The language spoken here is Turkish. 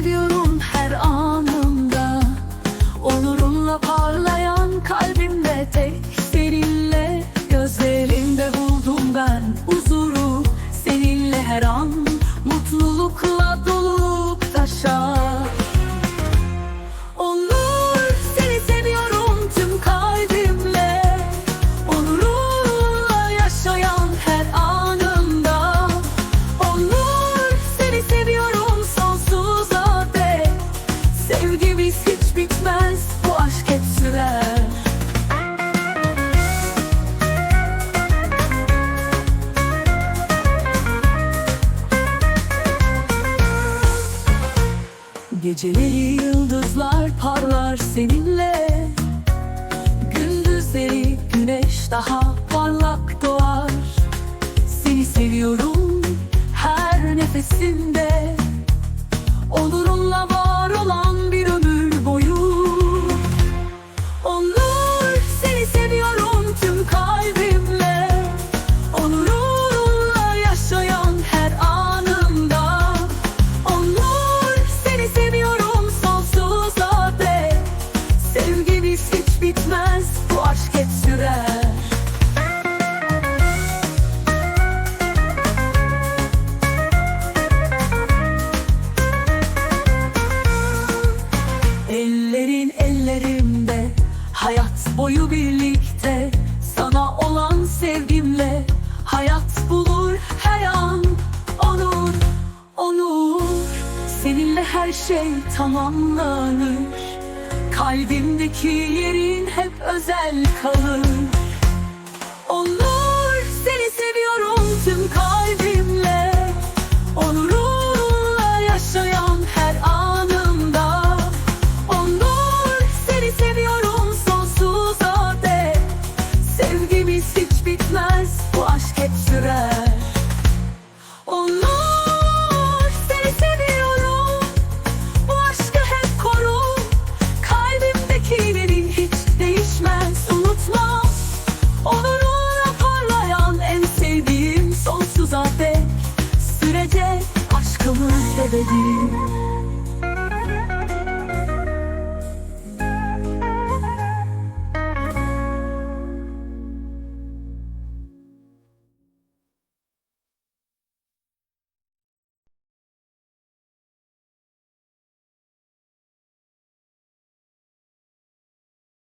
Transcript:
seviyorum her anımda Onurunla parlayan kalbimde tek seninle Gözlerinde buldum ben huzuru. Seninle her an mutlulukla dolup taşar Geceleri yıldızlar parlar seninle. Gündüzleri güneş daha her şey tamamlanır. Kalbimdeki yerin hep özel kalır. Onlar Thank you.